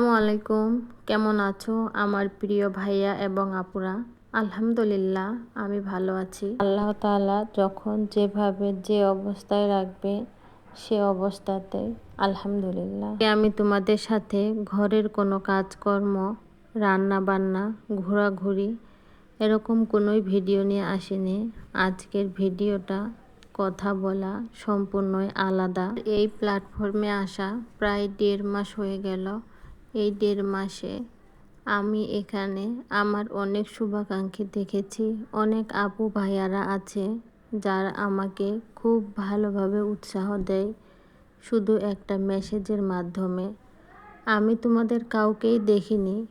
আসসালামু আলাইকুম কেমন আছো আমার প্রিয় ভাইয়া এবং আপুরা? আলহামদুলিল্লাহ, আমি ভালো আছি। আল্লাহ তাআলা যখন যেভাবে যে অবস্থায় রাখবে, সে অবস্থাতে আলহামদুলিল্লাহ। আমি তোমাদের সাথে ঘরের কোনো কাজকর্ম রান্না বান্না ঘোরাঘুরি এরকম কোনোই ভিডিও নিয়ে আসিনি। আজকের ভিডিওটা কথা বলা সম্পূর্ণই আলাদা। এই প্ল্যাটফর্মে আসা প্রায় দেড় মাস হয়ে গেল। এই দেড় মাসে আমি এখানে আমার অনেক শুভাকাঙ্ক্ষী দেখেছি। অনেক আপু ভাইয়ারা আছে যারা আমাকে খুব ভালোভাবে উৎসাহ দেয় শুধু একটা মেসেজের মাধ্যমে। আমি তোমাদের কাউকেই দেখিনি,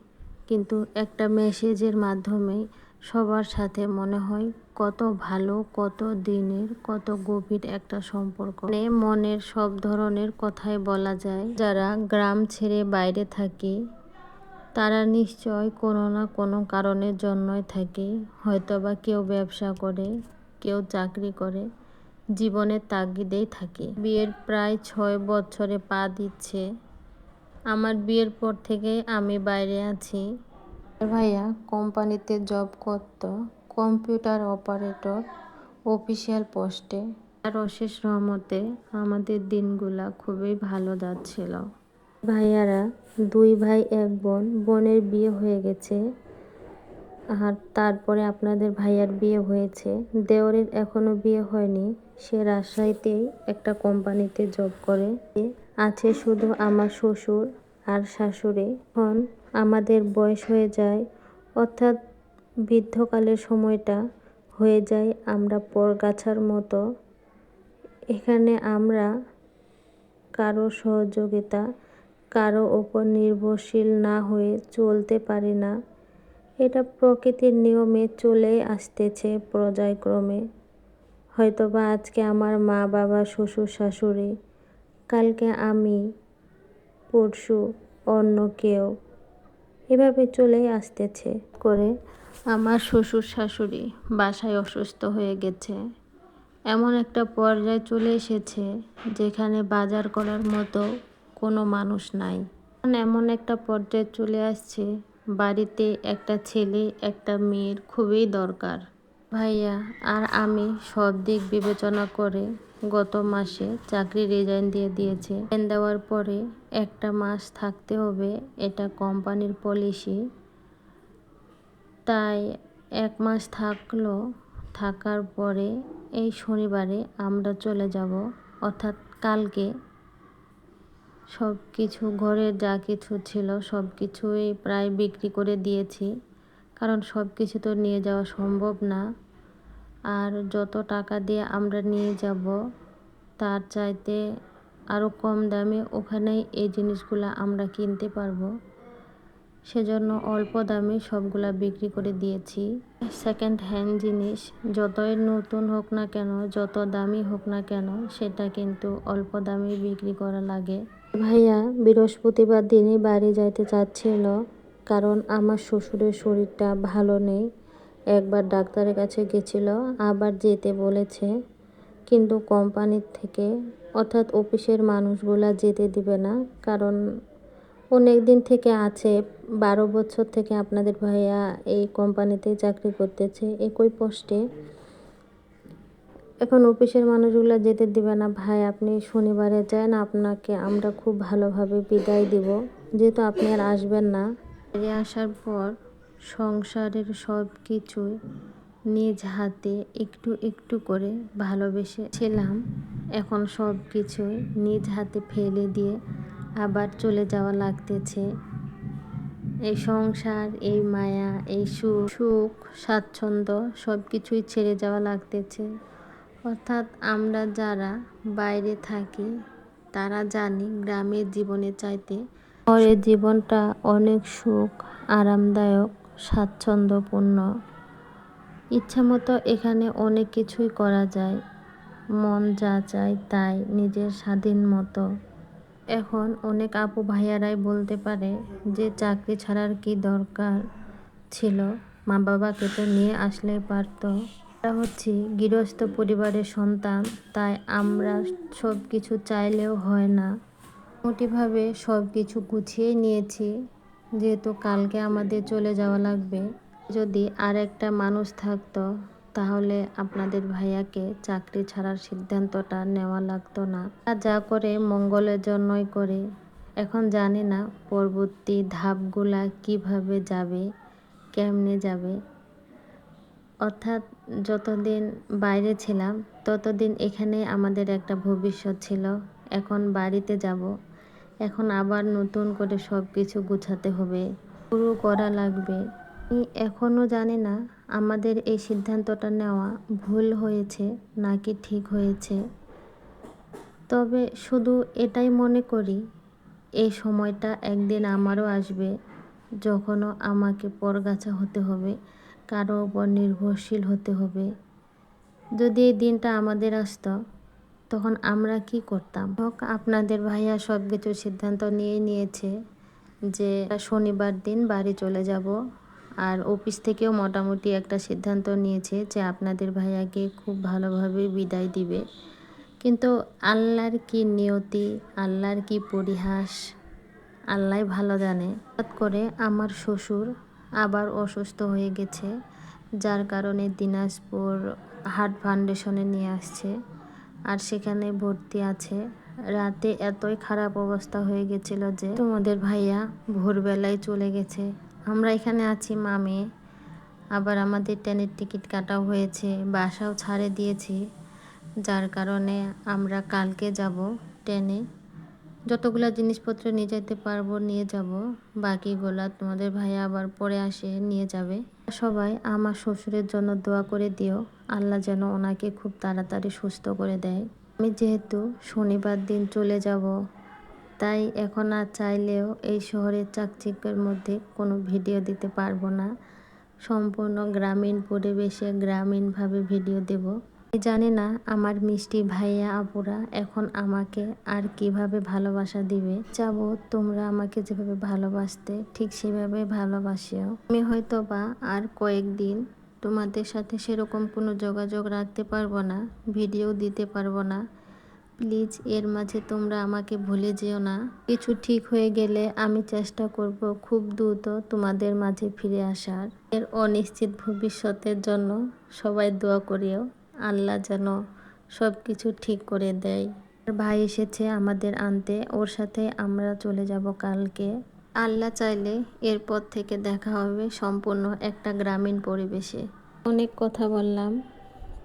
কিন্তু একটা মেসেজের মাধ্যমে সবার সাথে মনে হয় কত ভালো, কত দিনের, কত গভীর একটা সম্পর্ক। মানে মনের সব ধরনের কথাই বলা যায়। যারা গ্রাম ছেড়ে বাইরে থাকে, তারা নিশ্চয় কোনো না কোনো কারণের জন্যই থাকে। হয়তো বা কেউ ব্যবসা করে, কেউ চাকরি করে জীবনের তাগিদেই থাকে। বিয়ের প্রায় ছয় বছরে পা দিচ্ছে। আমার বিয়ের পর থেকে আমি বাইরে আছি। ভাইয়া, কোম্পানিতে জব করত। কম্পিউটার অপারেটর, অফিসিয়াল পোস্টে। আর অশেষ রহমতে আমাদের দিনগুলা খুবই ভালো যাচ্ছিল। ভাইয়ারা, দুই ভাই, এক বোন, বোনের বিয়ে হয়ে গেছে। আর তারপরে আপনাদের ভাইয়ার বিয়ে হয়েছে। দেওরের এখনও বিয়ে হয়নি। সে রাজশাহীতেই একটা কোম্পানিতে জব করে। আছে শুধু আমার শ্বশুর আর শাশুড়ি। এখন আমাদের বয়স হয়ে যায়। অর্থাৎ বৃদ্ধকালের সময়টা হয়ে যায় আমরা পরগাছার মতো। এখানে আমরা কারও সহযোগিতা, কারও ওপর নির্ভরশীল না হয়ে চলতে পারি না। এটা প্রকৃতির নিয়মে চলে আসতেছে পর্যায়ক্রমে। হয়তোবা আজকে আমার মা, বাবা, শ্বশুর, শাশুড়ি, কালকে আমি, পরশু অন্য কেউ এভাবে চলে আসতেছে করে আমার শ্বশুর শাশুড়ি বাসায় অসুস্থ হয়ে গেছে। এমন একটা পর্যায়ে চলে এসেছে যেখানে বাজার করার মতো কোনো মানুষ নাই। এমন একটা পর্যায়ে চলে আসছে, বাড়িতে একটা ছেলে, একটা মেয়ের খুবই দরকার। ভাইয়া, আর আমি সব দিক বিবেচনা করে গত মাসে চাকরি রিজাইন দিয়ে দিয়েছে। দেওয়ার পরে একটা মাস থাকতে হবে, এটা কোম্পানির পলিসি। তাই এক মাস থাকল, থাকার পরে এই শনিবারে আমরা চলে যাব। অর্থাৎ কালকে সব কিছু ঘরের যা কিছু ছিল সব কিছুই প্রায় বিক্রি করে দিয়েছি। কারণ সব কিছু তো নিয়ে যাওয়া সম্ভব না। আর যত টাকা দিয়ে আমরা নিয়ে যাব, তার চাইতে আরও কম দামে ওখানেই এই জিনিসগুলো আমরা কিনতে পারব। সেজন্য অল্প দামে সবগুলা বিক্রি করে দিয়েছি। সেকেন্ড হ্যান্ড জিনিস, যতই নতুন হোক না কেন, যত দামি হোক না কেন, সেটা কিন্তু অল্প দামে বিক্রি করা লাগে। ভাইয়া বৃহস্পতিবার দিনই বাড়ি যাইতে চাচ্ছিল। কারণ আমার শ্বশুরের শরীরটা ভালো নেই। একবার ডাক্তারের কাছে গেছিল, আবার যেতে বলেছে। কিন্তু কোম্পানির থেকে, অর্থাৎ অফিসের মানুষগুলা যেতে দিবে না। কারণ অনেক দিন থেকে আছে, বারো বছর থেকে আপনাদের ভাইয়া এই কোম্পানিতে চাকরি করতেছে, একই পোস্টে। এখন অফিসের মানুষগুলো যেতে দিবে না। ভাই, আপনি শনিবারে যান, আপনাকে আমরা খুব ভালোভাবে বিদায় দিব। যেহেতু আপনি আর আসবেন না। ফিরে আসার পর সংসারের সব কিছুই নিজ হাতে একটু একটু করে ভালোবেসেছিলাম। এখন সব কিছুই নিজ হাতে ফেলে দিয়ে আবার চলে যাওয়া লাগতেছে। এই সংসার, এই মায়া, এই সুখ সুখ, স্বাচ্ছন্দ্য সব কিছুই ছেড়ে যাওয়া লাগতেছে। অর্থাৎ আমরা যারা বাইরে থাকি, তারা জানি গ্রামের জীবনে চাইতে শহরের জীবনটা অনেক সুখ, আরামদায়ক, স্বাচ্ছন্দ্যপূর্ণ। ইচ্ছামতো এখানে অনেক কিছুই করা যায়। মন যা চায় তাই নিজের স্বাধীন মতো। এখন অনেক আপু ভাইয়ারাই বলতে পারে যে চাকরি ছাড়ার কি দরকার ছিল? মা বাবাকে তো নিয়ে আসলেই পারত। আমরা হচ্ছি গৃহস্থ পরিবারের সন্তান, তাই আমরা সব কিছু চাইলেও হয় না। মোটিভাবে সব কিছু গুছিয়ে নিয়েছি, যেহেতু কালকে আমাদের চলে যাওয়া লাগবে। যদি আর একটা মানুষ থাকতো, তাহলে আপনাদের ভাইয়াকে চাকরি ছাড়ার সিদ্ধান্তটা নেওয়া লাগতো না। যা করে মঙ্গলের জন্যই করে। এখন জানি না পরবর্তী ধাপগুলা কীভাবে যাবে, কেমনে যাবে। অর্থাৎ যতদিন বাইরে ছিলাম, ততদিন এখানে আমাদের একটা ভবিষ্যৎ ছিল। এখন বাড়িতে যাব। এখন আবার নতুন করে সব কিছু গুছাতে হবে। শুরু করা লাগবে। এখনও জানি না আমাদের এই সিদ্ধান্তটা নেওয়া ভুল হয়েছে নাকি ঠিক হয়েছে। তবে শুধু এটাই মনে করি, এই সময়টা একদিন আমারও আসবে, যখনও আমাকে পরগাছা হতে হবে, কারও উপর নির্ভরশীল হতে হবে। যদি এই দিনটা আমাদের আসতো তখন আমরা কি করতাম? হোক, আপনাদের ভাইয়া সব কিছু সিদ্ধান্ত নিয়ে নিয়েছে যে শনিবার দিন বাড়ি চলে যাব। আর অফিস থেকেও মোটামুটি একটা সিদ্ধান্ত নিয়েছে যে আপনাদের ভাইয়াকে খুব ভালোভাবে বিদায় দিবে। কিন্তু আল্লাহর কি নিয়তি, আল্লাহর কি পরিহাস আল্লাহ ভালো জানে। হঠাৎ করে আমার শ্বশুর আবার অসুস্থ হয়ে গেছে, যার কারণে দিনাজপুর হার্ট ফাউন্ডেশনে নিয়ে আসছে। আর সেখানে ভর্তি আছে। রাতে এতই খারাপ অবস্থা হয়ে গেছিল যে তোমাদের ভাইয়া ভোরবেলায় চলে গেছে। আমরা এখানে আছি মামে। আবার আমাদের ট্রেনের টিকিট কাটাও হয়েছে, বাসাও ছাড়ে দিয়েছি। যার কারণে আমরা কালকে যাব ট্রেনে। যতগুলো জিনিসপত্র নিয়ে যেতে পারব, নিয়ে যাব, বাকিগুলা তোমাদের ভাইয়া আবার পরে আসে, নিয়ে যাবে। সবাই আমার শ্বশুরের জন্য দোয়া করে দিও, আল্লাহ যেন ওনাকে খুব তাড়াতাড়ি সুস্থ করে দেয়। আমি যেহেতু শনিবার দিন চলে যাব, তাই এখন আর চাইলেও এই শহরের চাকচিক্যের মধ্যে কোনো ভিডিও দিতে পারব না। সম্পূর্ণ গ্রামীণ পরিবেশে গ্রামীণভাবে ভিডিও দেব। জানি না, আমার মিষ্টি ভাইয়া, আপুরা এখন আমাকে আর কীভাবে ভালোবাসা দিবে। চাবো, তোমরা আমাকে যেভাবে ভালোবাসতে ঠিক সেভাবে ভালোবাসিও। আমি হয়তো বা আর কয়েকদিন তোমাদের সাথে সেরকম কোনো যোগাযোগ রাখতে পারব না, ভিডিও দিতে পারব না। প্লিজ, এর মাঝে তোমরা আমাকে ভুলে যেও না। কিছু ঠিক হয়ে গেলে আমি চেষ্টা করব খুব দ্রুত তোমাদের মাঝে ফিরে আসার। এর অনিশ্চিত ভবিষ্যতের জন্য সবাই দোয়া করিও। আল্লাহ যেন সব কিছু ঠিক করে দেয়। ভাই এসেছে আমাদের আনতে, ওর সাথে আমরা চলে যাব কালকে। আল্লাহ চাইলে এরপর থেকে দেখা হবে সম্পূর্ণ একটা গ্রামীণ পরিবেশে। অনেক কথা বললাম।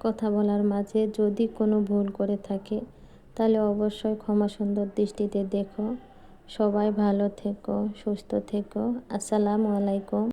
কথা বলার মাঝে যদি কোনো ভুল করে থাকে, তাহলে অবশ্যই ক্ষমা সুন্দর দৃষ্টিতে দেখো। সবাই ভালো থেকো, সুস্থ থেকো। আসসালামু আলাইকুম।